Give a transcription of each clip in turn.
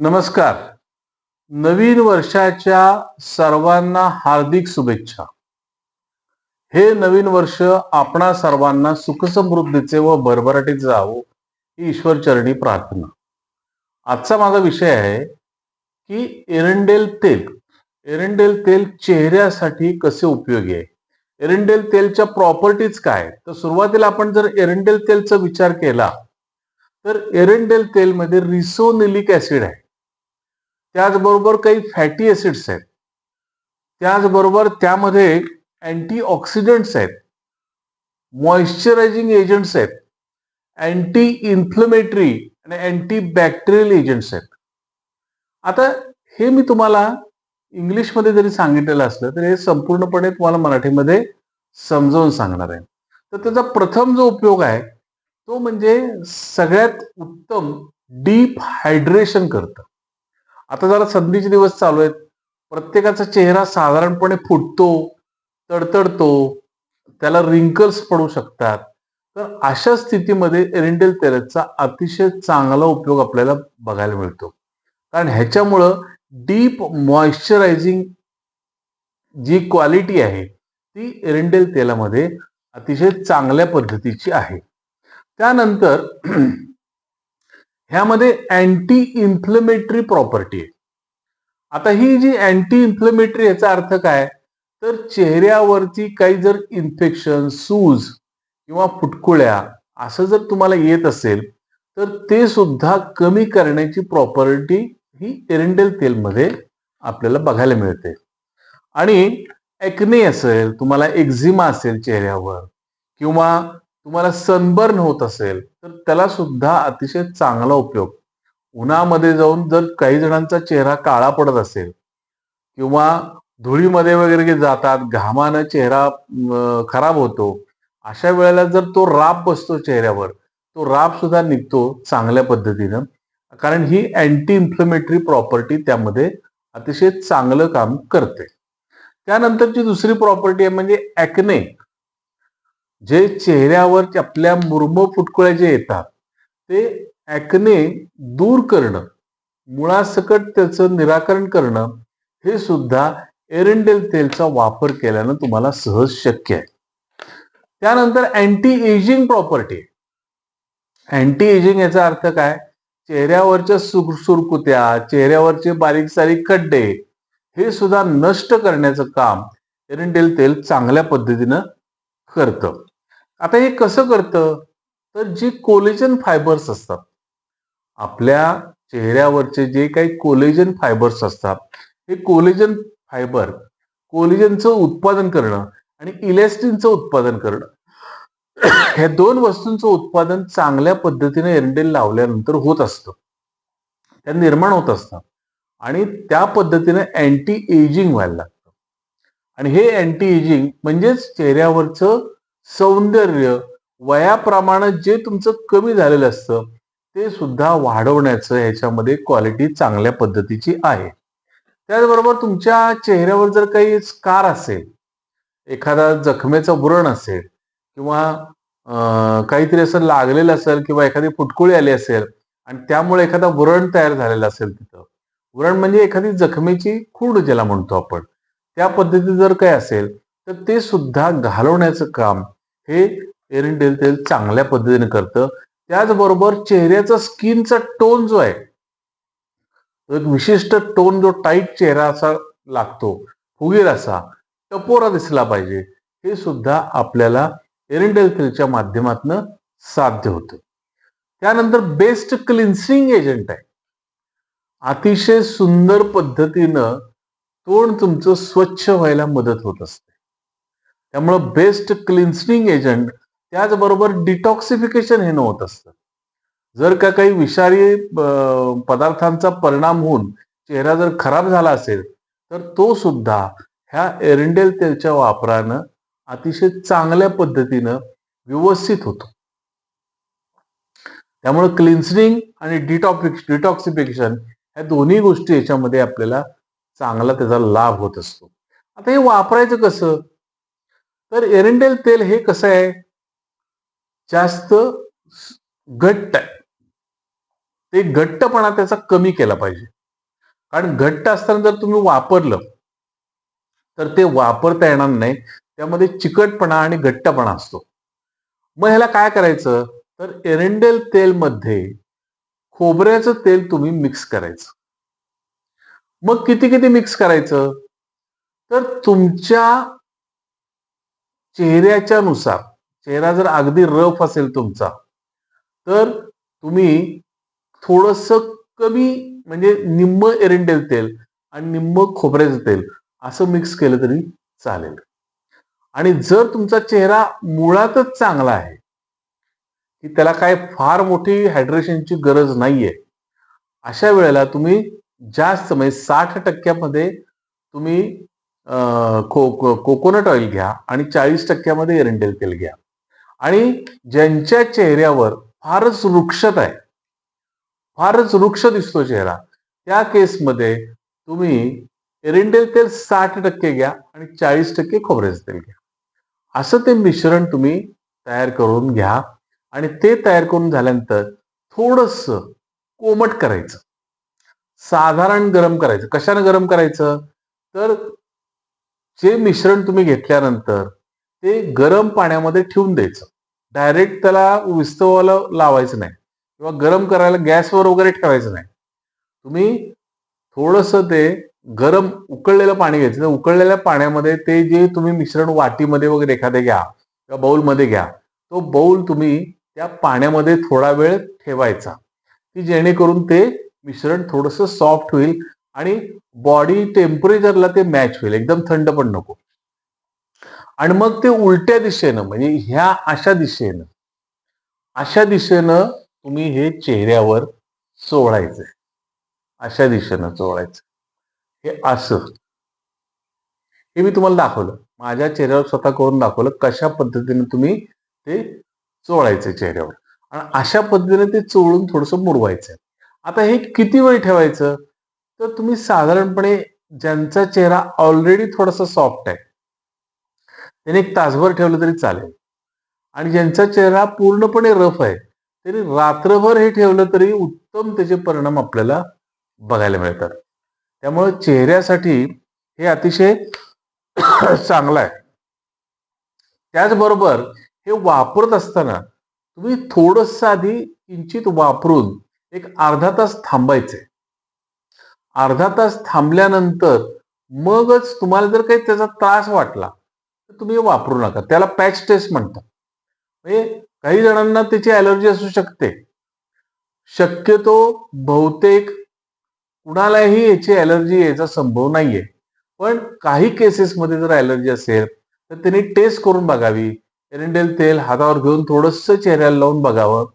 नमस्कार. नवीन वर्षाच्या सर्वांना हार्दिक शुभेच्छा. हे नवीन वर्ष आपणा सर्वांना सुखसमृद्धीचे व भरभराटीचे जावो ही ईश्वर चरणी प्रार्थना. आजचा माझा विषय आहे की एरंडेल तेल एरंडेल तेल चेहऱ्यासाठी कसे उपयोगी आहे? एरंडेल तेलच्या प्रॉपर्टीज काय तर सुरुवातीला आपण जर एरंडेल तेलचा विचार केला तर एरंडेल तेलमध्ये रिसोनिलिक ऍसिड आहे. त्याचबरोबर काही फॅटी ऍसिड्स आहेत. त्याचबरोबर त्यामध्ये अँटी ऑक्सिडंट्स आहेत. मॉइश्चरायझिंग एजंट्स आहेत. अँटी इन्फ्लमेटरी आणि अँटी बॅक्टेरियल एजंट्स आहेत. आता हे मी तुम्हाला इंग्लिशमध्ये जरी सांगितलेलं असलं तरी हे संपूर्णपणे तुम्हाला मराठीमध्ये समजावून सांगणार आहे. तर त्याचा प्रथम जो उपयोग आहे तो म्हणजे सगळ्यात उत्तम डीप हायड्रेशन करतं. आता जरा संधीचे दिवस चालू आहेत. प्रत्येकाचा चेहरा साधारणपणे फुटतो तडतडतो त्याला रिंकल्स पडू शकतात. तर अशा स्थितीमध्ये एरिंडेल तेलाचा अतिशय चांगला उपयोग आपल्याला बघायला मिळतो. कारण ह्याच्यामुळं डीप मॉइश्चरायझिंग जी क्वालिटी आहे ती एरिंडेल तेलामध्ये अतिशय चांगल्या पद्धतीची आहे. त्यानंतर ह्यामध्ये अँटी इन्फ्लेमेटरी प्रॉपर्टी आहे. आता ही जी अँटी इन्फ्लेमेटरी याचा अर्थ काय? तर चेहऱ्यावरती काही जर इन्फेक्शन सूज किंवा फुटकुळ्या असं जर तुम्हाला येत असेल तर ते सुद्धा कमी करण्याची प्रॉपर्टी ही एरंडेल तेलमध्ये आपल्याला बघायला मिळते. आणि एक्ने असेल तुम्हाला एक्झिमा असेल चेहऱ्यावर किंवा तुम्हाला सनबर्न होत असेल तर त्याला सुद्धा अतिशय चांगला उपयोग. उन्हामध्ये जाऊन जर काही जणांचा चेहरा काळा पडत असेल किंवा धुळीमध्ये वगैरे जातात घामानं चेहरा खराब होतो अशा वेळेला जर तो राप बसतो चेहऱ्यावर तो राप सुद्धा निघतो चांगल्या पद्धतीनं. कारण ही अँटी इन्फ्लमेटरी प्रॉपर्टी त्यामध्ये अतिशय चांगलं काम करते. त्यानंतरची दुसरी प्रॉपर्टी आहे म्हणजे ॲक्ने जे चेहऱ्यावर आपल्या मुरम फुटकुळ्या जे येतात ते ॲक्ने दूर करणं मुळासकट त्याचं निराकरण करणं हे सुद्धा एरंडेल तेलचा वापर केल्यानं तुम्हाला सहज शक्य आहे. त्यानंतर anti ageing property anti ageing याचा अर्थ काय? चेहऱ्यावरच्या सुर सुरकुत्या चेहऱ्यावरचे बारीक सारीक खड्डे हे सुद्धा नष्ट करण्याचं काम एरंडेल तेल चांगल्या पद्धतीनं करतं. आता हे कसं करतं? तर जे कोलेजन फायबर्स असतात आपल्या चेहऱ्यावरचे जे काही कोलेजन फायबर्स असतात हे कोलेजन फायबर कोलेजनचं उत्पादन करणं आणि इलेस्टिनचं उत्पादन करणं ह्या दोन वस्तूंचं उत्पादन चांगल्या पद्धतीने एरंडेल लावल्यानंतर होत असतं. त्या निर्माण होत असतात. आणि त्या पद्धतीने अँटी एजिंग व्हायला लागतं. आणि हे अँटी एजिंग म्हणजेच चेहऱ्यावरचं सौंदर्य वयाप्रमाणे जे तुमचं कमी झालेलं असतं ते सुद्धा वाढवण्याचं ह्याच्यामध्ये क्वालिटी चांगल्या पद्धतीची आहे. त्याचबरोबर तुमच्या चेहऱ्यावर जर काही स्कार असेल एखादा जखमेचं व्रण असेल किंवा काहीतरी असं लागलेलं असेल किंवा एखादी फुटकुळी आली असेल आणि त्यामुळे एखादा व्रण तयार झालेला असेल तिथं. व्रण म्हणजे एखादी जखमेची खूड ज्याला म्हणतो आपण. त्या पद्धतीत जर काय असेल तर ते सुद्धा घालवण्याचं काम हे एरिंडेल तेल चांगल्या पद्धतीने करतं. त्याचबरोबर चेहऱ्याचा स्किनचा टोन जो आहे एक विशिष्ट टोन जो टाईट चेहरा असा लागतो फुगीर असा टपोरा दिसला पाहिजे हे सुद्धा आपल्याला एरिंडेल तेलच्या माध्यमातून साध्य होतं. त्यानंतर बेस्ट क्लिन्सिंग एजंट आहे. अतिशय सुंदर पद्धतीनं तोंड तुमचं स्वच्छ व्हायला मदत होत असते. त्यामुळं बेस्ट क्लिन्सिंग एजंट त्याचबरोबर डिटॉक्सिफिकेशन हे होत असतं. जर का काही विषारी पदार्थांचा परिणाम होऊन चेहरा जर खराब झाला असेल तर तो सुद्धा ह्या एरंडेल तेलच्या वापरानं अतिशय चांगल्या पद्धतीनं व्यवस्थित होतो. त्यामुळे क्लिन्सनिंग आणि डिटॉपिक्स डिटॉक्सिफिकेशन ह्या दोन्ही गोष्टी याच्यामध्ये आपल्याला चांगला त्याचा लाभ होत असतो. आता हे वापरायचं कसं? तर एरंडेल तेल हे कसं आहे? जास्त घट्ट आहे. ते घट्टपणा त्याचा कमी केला पाहिजे. कारण घट्ट असताना जर तुम्ही वापरलं तर ते वापरता येणार नाही. त्यामध्ये चिकटपणा आणि घट्टपणा असतो. मग ह्याला काय करायचं? तर एरंडेल तेलमध्ये खोबऱ्याचं तेल तुम्ही मिक्स करायचं. मग किती किती मिक्स करायचं? तर तुमच्या चेहऱ्याच्या नुसार चेहरा जर अगदी रफ असेल तुमचा तर तुम्ही थोडस कमी म्हणजे निम्म एरंडेल तेल आणि निम्म खोबऱ्याचं तेल असं मिक्स केलं तरी चालेल. आणि जर तुमचा चेहरा मुळातच चांगला आहे की त्याला काय फार मोठी हायड्रेशनची गरज नाहीये अशा वेळेला तुम्ही जास्त म्हणजे साठ टक्क्यामध्ये तुम्ही कोकोनट ऑइल घ्या आणि चाळीस टक्क्यामध्ये एरंडेल तेल घ्या. आणि ज्यांच्या चेहऱ्यावर फारच वृक्षत आहे फारच वृक्ष दिसतो चेहरा त्या केसमध्ये तुम्ही एरंडेल तेल साठ टक्के घ्या आणि चाळीस टक्के खोबऱ्याचं तेल घ्या. असं ते मिश्रण तुम्ही तयार करून घ्या आणि ते तयार करून झाल्यानंतर थोडस कोमट करायचं. साधारण गरम करायचं. कशानं गरम करायचं? तर जे मिश्रण तुम्ही घेतल्यानंतर ते गरम पाण्यामध्ये ठेवून द्यायचं. डायरेक्ट त्याला विस्तवाला लावायचं नाही. किंवा गरम करायला गॅसवर वगैरे ठेवायचं नाही. तुम्ही थोडस ते गरम उकळलेलं पाणी घ्यायचं. उकळलेल्या पाण्यामध्ये ते जे तुम्ही मिश्रण वाटीमध्ये वगैरे एखादे घ्या किंवा बाउलमध्ये घ्या तो बाऊल तुम्ही त्या पाण्यामध्ये थोडा वेळ ठेवायचा. की जेणेकरून ते मिश्रण थोडस सॉफ्ट होईल. आणि बॉडी टेम्परेचरला ते मॅच होईल. एकदम थंड पण नको. आणि मग ते उलट्या दिशेनं म्हणजे ह्या अशा दिशेनं अशा दिशेनं तुम्ही हे चेहऱ्यावर चोळायचंय. अशा दिशेनं चोळायचं हे असं. हे मी तुम्हाला दाखवलं. माझ्या चेहऱ्यावर स्वतः करून दाखवलं कशा पद्धतीने तुम्ही ते चोळायचं चेहऱ्यावर. आणि अशा पद्धतीने ते चोळून थोडस मुरवायचं आता हे किती वेळ ठेवायचं? तर तुम्ही साधारणपणे ज्यांचा चेहरा ऑलरेडी थोडासा सॉफ्ट आहे त्याने एक तासभर ठेवलं तरी चालेल. आणि ज्यांचा चेहरा पूर्णपणे रफ आहे तरी रात्रभर हे ठेवलं तरी उत्तम त्याचे परिणाम आपल्याला बघायला मिळतात. त्यामुळे चेहऱ्यासाठी हे अतिशय चांगलं आहे. त्याचबरोबर हे वापरत असताना तुम्ही थोडस आधी किंचित वापरून एक अर्धा तास थांबायचे. अर्धा तास थांबल्यानंतर मगच तुम्हाला जर काही त्याचा त्रास वाटला तर तुम्ही वापरू नका. त्याला पॅच टेस्ट म्हणतात. म्हणजे काही जणांना त्याची अलर्जी असू शकते. शक्यतो बहुतेक कुणालाही याची अलर्जी यायचा संभव नाहीये. पण काही केसेसमध्ये जर अलर्जी असेल तर त्यांनी टेस्ट करून बघावी. एरिंडेल तेल हातावर घेऊन थोडस चेहऱ्याला लावून बघावं.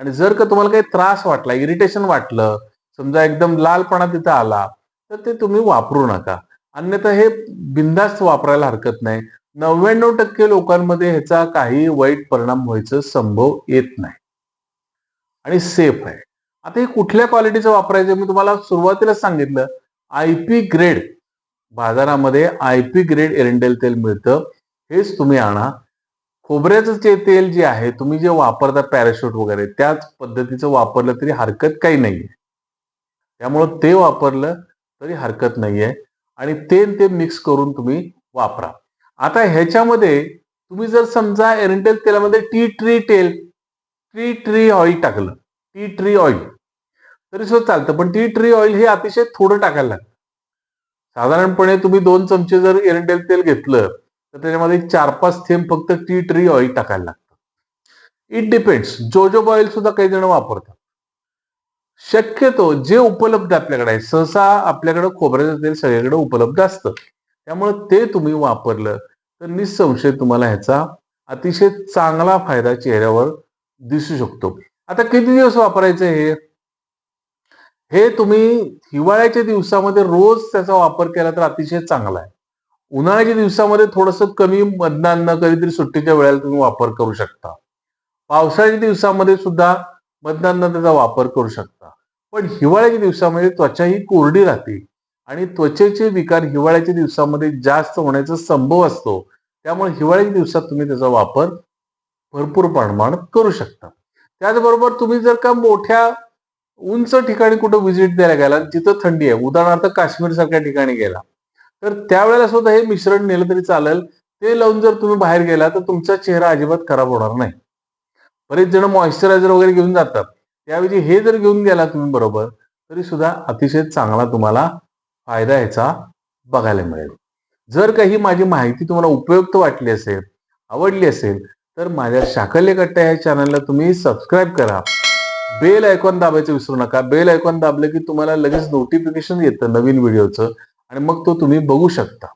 आणि जर का तुम्हाला काही त्रास वाटला इरिटेशन वाटलं समजा एकदम लालपणा तिथं आला तर ते तुम्ही वापरू नका. अन्यथा हे बिंदास्त वापरायला हरकत नाही. नव्याण्णव टक्के लोकांमध्ये ह्याचा काही वाईट परिणाम व्हायचं संभव येत नाही. आणि सेफ आहे. आता हे कुठल्या क्वालिटीचं वापरायचं? मी तुम्हाला सुरुवातीला सांगितलं. आय पी ग्रेड बाजारामध्ये आय पी ग्रेड एरंडेल तेल मिळतं. हेच तुम्ही आणा. खोबऱ्याचं जे तेल जे आहे तुम्ही जे वापरता पॅराशूट वगैरे त्याच पद्धतीचं वापरलं तरी हरकत काही नाहीये. त्यामुळं ते वापरलं तरी हरकत नाहीये. आणि तेल ते मिक्स करून तुम्ही वापरा. आता ह्याच्यामध्ये तुम्ही जर समजा एरंटेल तेलामध्ये टी ट्री तेल टी ट्री ऑइल टाकलं. टी ट्री ऑइल तरी सुद्धा चालतं. पण टी ट्री ऑइल हे अतिशय थोडं टाकायला लागतं. साधारणपणे तुम्ही दोन चमचे जर एरंडेल तेल घेतलं तर त्याच्यामध्ये चार पाच थेंब फक्त टी ट्री ऑइल टाकायला लागतं. इट डिपेंड्स जोजोब ऑइल सुद्धा काही जण वापरतात. शक्यतो जे उपलब्ध आपल्याकडे आहे सहसा आपल्याकडे खोबऱ्याचं तेल सगळीकडे उपलब्ध असतं. त्यामुळे ते तुम्ही वापरलं तर निसंशय तुम्हाला ह्याचा अतिशय चांगला फायदा चेहऱ्यावर दिसू शकतो. आता किती दिवस वापरायचं हे? हे तुम्ही हिवाळ्याच्या दिवसामध्ये रोज त्याचा वापर केला तर अतिशय चांगला आहे. उन्हाळ्याच्या दिवसामध्ये थोडस कमी मधनांना कधीतरी सुट्टीच्या वेळेला तुम्ही वापर करू शकता. पावसाळ्याच्या दिवसामध्ये सुद्धा मधनांना त्याचा वापर करू शकता. पण हिवाळ्याच्या दिवसामध्ये त्वचा ही कोरडी राहते. आणि त्वचेचे विकार हिवाळ्याच्या दिवसामध्ये जास्त होण्याचा संभव असतो. त्यामुळे हिवाळ्याच्या दिवसात तुम्ही त्याचा वापर भरपूर प्रमाणात करू शकता. त्याचबरोबर तुम्ही जर का मोठ्या उंच ठिकाणी कुठं व्हिजिट द्यायला गेला जिथं थंडी आहे उदाहरणार्थ काश्मीर सारख्या ठिकाणी गेला तर त्यावेळेला सुद्धा हे मिश्रण नेलं तरी चालेल. ते लावून जर तुम्ही बाहेर गेला तर तुमचा चेहरा अजिबात खराब होणार नाही. बरेच जण मॉइश्चरायझर वगैरे घेऊन जातात. त्याऐवजी हे जर घेऊन गेला तुम्ही बरोबर तरी सुद्धा अतिशय चांगला तुम्हाला फायदा याचा बघायला मिळेल. जर काही माझी माहिती तुम्हाला उपयुक्त वाटली असेल आवडली असेल तर माझ्या शाकल्य कट्ट्या या चॅनलला तुम्ही सबस्क्राईब करा. बेल आयकॉन दाबायचं विसरू नका. बेल आयकॉन दाबलं की तुम्हाला लगेच नोटिफिकेशन येतं नवीन व्हिडिओचं आणि मग तो तुम्ही बघू शकता.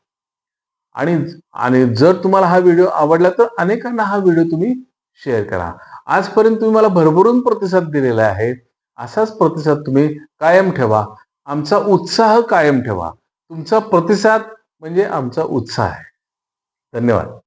आणि आणि जर तुम्हाला हा व्हिडिओ आवडला तर अनेकांना हा व्हिडिओ तुम्ही शेअर करा. आजपर्यंत तुम्ही मला भरभरून प्रतिसाद दिलेला आहे. असाच प्रतिसाद तुम्ही कायम ठेवा. आमचा उत्साह कायम ठेवा. तुमचा प्रतिसाद म्हणजे आमचा उत्साह आहे. धन्यवाद.